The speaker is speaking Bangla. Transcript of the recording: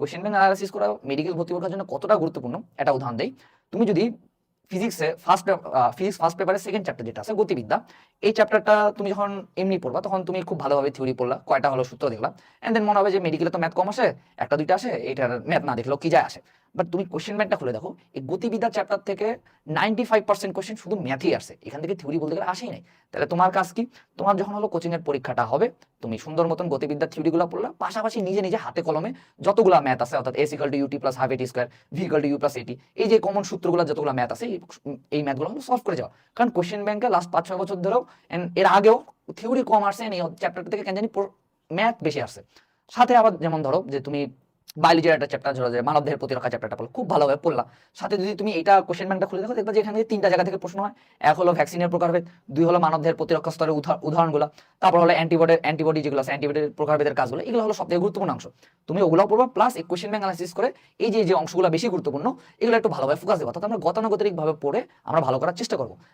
কোশ্চেন ব্যাংক অ্যানালাইসিস করা মেডিকেল ভর্তি পরীক্ষার জন্য কতটা গুরুত্বপূর্ণ? এটা উদাহরণ দেই। তুমি যদি ফিজিক্সে ফার্স্ট ফিজিক্স ফার্স্ট পেপারের সেকেন্ড চ্যাপ্টার যেটা আছে, গতিবিদ্যা, এই চ্যাপ্টারটা তুমি যখন এমনি পড়বা, তখন তুমি খুব ভালোভাবে থিওরি পড়লা, কয়টা হলো সূত্র দেখলা অ্যান্ড দেন মনে হবে যে মেডিকেলে তো ম্যাথ কম আসে, একটা দুইটা আসে এটার ম্যাথ না দেখলেও কি যায় আসে। বাট তুমি কোশ্চেন ব্যাংকটা খুলে দেখো, এই গতিবিদ্যা চ্যাপ্টার থেকে নাইনটি ফাইভ পার্সেন্ট কোশ্চেন শুধু ম্যাথই আসে এখান থেকে থিওরি বলতে গেলে আসেই নাই। তাহলে তোমার কাজ কি? তোমার যখন হলো কোচিং এর পরীক্ষাটা হবে, তুমি সুন্দর মতন গতিবিদ্যা থিওরিগুলো পড়লা, পাশাপাশি নিজে নিজে হাতে কলমে যতগুলো ম্যাথ আছে, অর্থাৎ S to UT plus half AT square V equal to U plus AT এই যে কমন সূত্রগুলো যতগুলো ম্যাথ আছে, এই- ম্যাথগুলো হলো সলভ করে যাওয়া। কারণ কোশ্চেন ব্যাংকে লাস্ট পাঁচ, ছয় বছর ধরেও এর আগেও থিওরি কম and এই চ্যাপ্টার থেকে কেন জানি ম্যাথ বেশি আসছে সাথে আবার যেমন ধরো যে তুমি বায়োলজির একটা চ্যাপ্টার ধরো যে মানব দেহের প্রতিরক্ষা চ্যাপ্টারটা পড়ল খুব ভালোভাবে পড়লা। সাথে যদি তুমি এটা কোশ্চেন ব্যাংকটা খুলে দেখো, দেখবা যে এখান তিনটা জায়গা থেকে প্রশ্ন হয়। এক হলো ভ্যাকসিনের প্রকারভেদ, দুই হলো মানব দেহের প্রতিরক্ষা স্তরের উদাহ- উদাহরণগুলো, তারপর হলো অ্যান্টিবডি অ্যান্টিবডি যেগুলো আছে অ্যান্টিবডির প্রকারভেদের কাজগুলো, এগুলো হলো সবথেকে গুরুত্বপূর্ণ অংশ। তুমি ওগুলো পড়বা প্লাস এই কোশ্চেন ব্যাংক অ্যানালাইসিস করে এই যে যে অংশগুলো বেশি গুরুত্বপূর্ণ, এগুলো একটু ভালোভাবে ফোকাস দেবো। অর্থাৎ আমরা গতানুগতিক ভাবে পড়ে আমরা ভালো করার চেষ্টা করব।